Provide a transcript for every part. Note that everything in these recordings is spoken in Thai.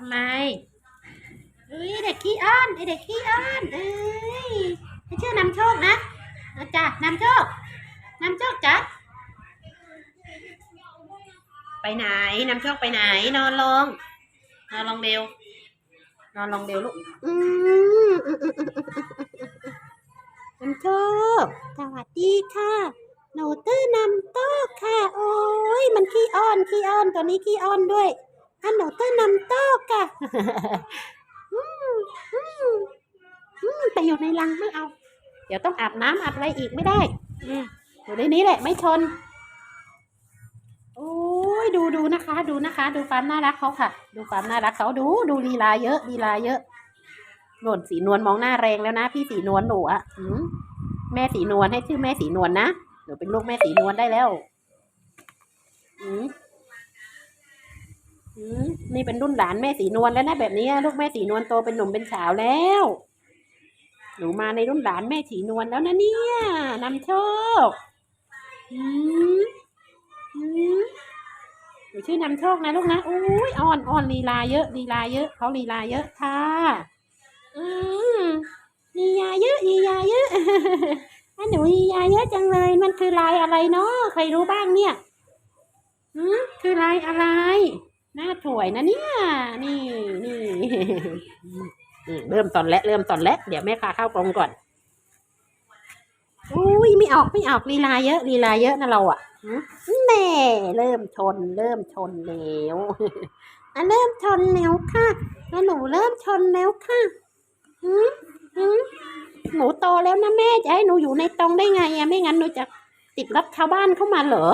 ทำไมเอ้ยเด็กขี้อ้อนไอเด็กขี้อ้อนเอ้ยให้ชื่อนำโชคนะเอาจ้ะนำโชคนำโชคจ้ะไปไหนนำโชคไปไหน นอนลง นอนลงเร็วนอนลงเร็วลูกอืมนำโชคสวัสดีค่ะหนูตื้อนำโต๊ะค่ะ โอ้ยมันขี้อ้อนขี้อ้อนตัวนี้ขี้อ้อนด้วยอันหนูตื้อนำโต๊ะค่ะอืมอืมอืม แต่อยู่ในรังไม่เอา เดี๋ยวต้องอาบน้ำอาบอะไรอีกไม่ได้อยู่ในนี้แหละไม่ชน โอ้ยดูดูนะคะ ดูนะคะ ดูความน่ารักเขาค่ะ ดูความน่ารักเขาดูดูลีลาเยอะลีลาเยอะหนวดสีนวลมองหน้าแรงแล้วนะ พี่สีนวลหนูอะแม่สีนวลให้ชื่อแม่สีนวลนะหนูเป็นลูกแม่สีนวลได้แล้ว อือืม นี่เป็นรุ่นหลานแม่สีนวลแล้วนะแบบนี้ลูกแม่สีนวลโตเป็นหนุ่มเป็นสาวแล้ว หนูมาในรุ่นหลานแม่สีนวลแล้วนะเนี่ยนำโชคอืมอืมหนูชื่อนำโชคนะลูกนะอุ้ยอ่อนอ่อนลีลาเยอะลีลาเยอะเขาลีลาเยอะค่ะอืมลีลาเยอะลีลาเยอะอันหนูลีลาเยอะจังเลย มันคือลายอะไรเนาะใครรู้บ้างเนี่ยอืมคือลายอะไร หน้าถวยนะเนี่ย นี่นี่เริ่มตอนแล้วเริ่มตอนแล้วเดี๋ยวแม่พาเข้ากรงก่อนอุ้ยไม่ออกไม่ออกลีลาเยอะลีลาเยอะนะเราอะหืมแน่เริ่มชน เริ่มชนแล้วอะเริ่มชนแล้วค่ะแล้วหนูเริ่มชนแล้วค่ะหืมหืมหนูโตแล้วนะแม่จะให้หนูอยู่ในตรงได้ไงอะไม่งั้นหนูจะติดรถชาวบ้านเข้ามาเหรอ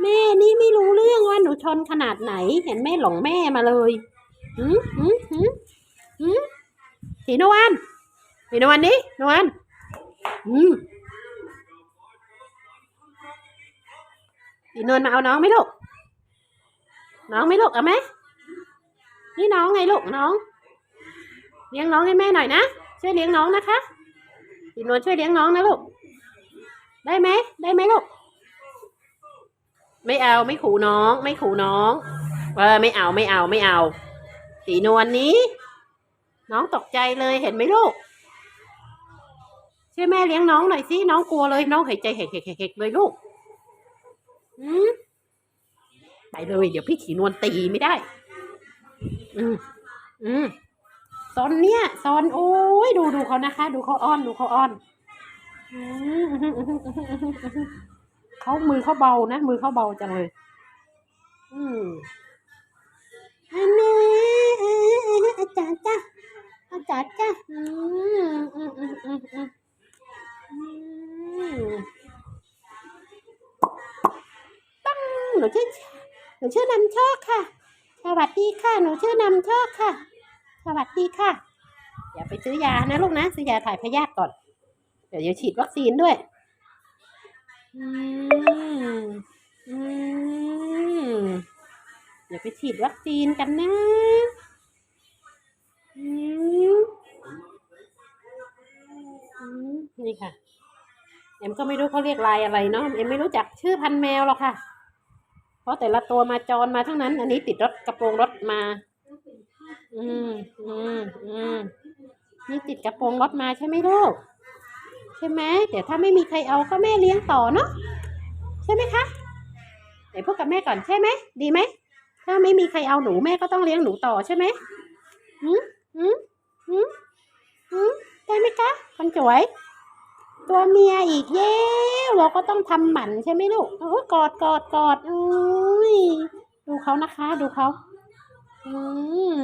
แม่นี่ไม่รู้เรื่องว่าหนูชนขนาดไหน เห็นแม่หลงแม่มาเลยหืมหืมหืมหืมสีนวลสีนวลนี่นวลอืมสีนวลมาเอาน้องไหมลูก น้องไหมลูกเอาไหมนี่น้องไงลูกน้อง เลี้ยงน้องให้แม่หน่อยนะช่วยเลี้ยงน้องนะคะสีนวลช่วยเลี้ยงน้องนะลูก ได้ไหมได้ไหมลูก ไม่เอาไม่ขู่น้อง ไม่ขู่น้องเออไม่เอาไม่เอาไม่เอา สีนวลนี้ น้องตกใจเลยเห็นไหมลูกช่วยแม่เลี้ยงน้องหน่อยสิน้องกลัวเลยน้องหายใจเฮกเฮกเฮกเฮกเลยลูกอืมไปเลย เดี๋ยวพี่สีนวลตีไม่ได้ อืมอืมซอนเนี่ยซอนโอ้ยดูดูเขานะคะ ดูเขาอ้อนดูเขาอ้อนอืม เขามือเขาเบานะ มือเขาเบาจังเลย อืมอันนี้อาจารย์จ้ะอาจารย์จ้ะอืมอืมอืมอืมอืมอืมตั้งหนูชื่อหนูชื่อนำโชคค่ะ สวัสดีค่ะ หนูชื่อนำโชคค่ะ สวัสดีค่ะ อย่าไปซื้อยานะลูกนะ ซื้อยาถ่ายพยาธิก่อน เดี๋ยวจะฉีดวัคซีนด้วย อืม อืม เดี๋ยวไปฉีดวัคซีนกันนะอืมอืมนี่ค่ะ เอ็มก็ไม่รู้เขาเรียกลายอะไรเนาะ เอ็มไม่รู้จักชื่อพันแมวหรอกค่ะ เพราะแต่ละตัวมาจรมาทั้งนั้น อันนี้ติดรถกระโปรงรถมา อืมอืมอืมนี่ติดกระโปรงรถมาใช่ไหมลูก ใช่ไหมเดี๋ยวถ้าไม่มีใครเอาก็แม่เลี้ยงต่อเนาะ ใช่ไหมคะไหนพูดกับแม่ก่อนใช่ไหม ดีไหม ถ้าไม่มีใครเอาหนูแม่ก็ต้องเลี้ยงหนูต่อใช่ไหมหืมหืมหืมหืมได้ไหมคะคนสวย ตัวเมียอีกเย้เราก็ต้องทำหมันใช่ไหมลูกโอ้กอดกอดกอดอุ้ยดูเขานะคะ ดูเขาอืม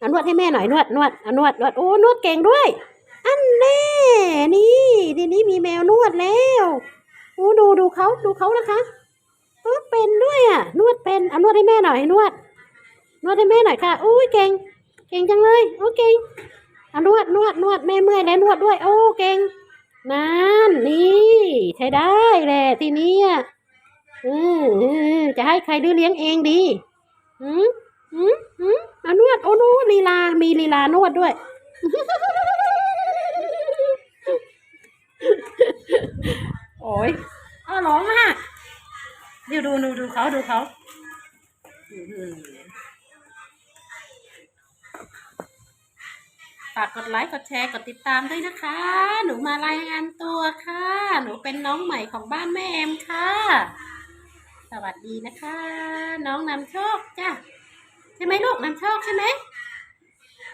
อานวดให้แม่หน่อยนวดนวดอานวดนวดโอ้นวดเก่งด้วย น่นี่ทีนี้มีแมวนวดแล้วโอ้ดูดูเขาดูเขานะคะนวดเป็นด้วยอะ นวดเป็นเอานวดให้แม่หน่อยนวด นวดให้แม่หน่อยค่ะอุ้ยเก่ง เก่งจังเลยโอ้เก่งเอานวดนวดนวดแม่เมื่อยแล้วนวดด้วย โอ้เก่งนั่นนี่ใช้ได้แหละทีนี้อะอือจะให้ใครดื้อเลี้ยงเองดีอืมอืมอืมเอานวดโอ้นูลีลา มีลีลานวดด้วย โอ้ยอ้าร้องอะเดี๋ยวดูดูดูเขาดูเขาฝากกดไลค์กดแชร์กดติดตามด้วยนะคะ หนูมารายงานตัวค่ะ หนูเป็นน้องใหม่ของบ้านแม่แอมค่ะ สวัสดีนะคะ น้องนำโชคจ้ะใช่ไหมลูกนำโชคใช่ไหม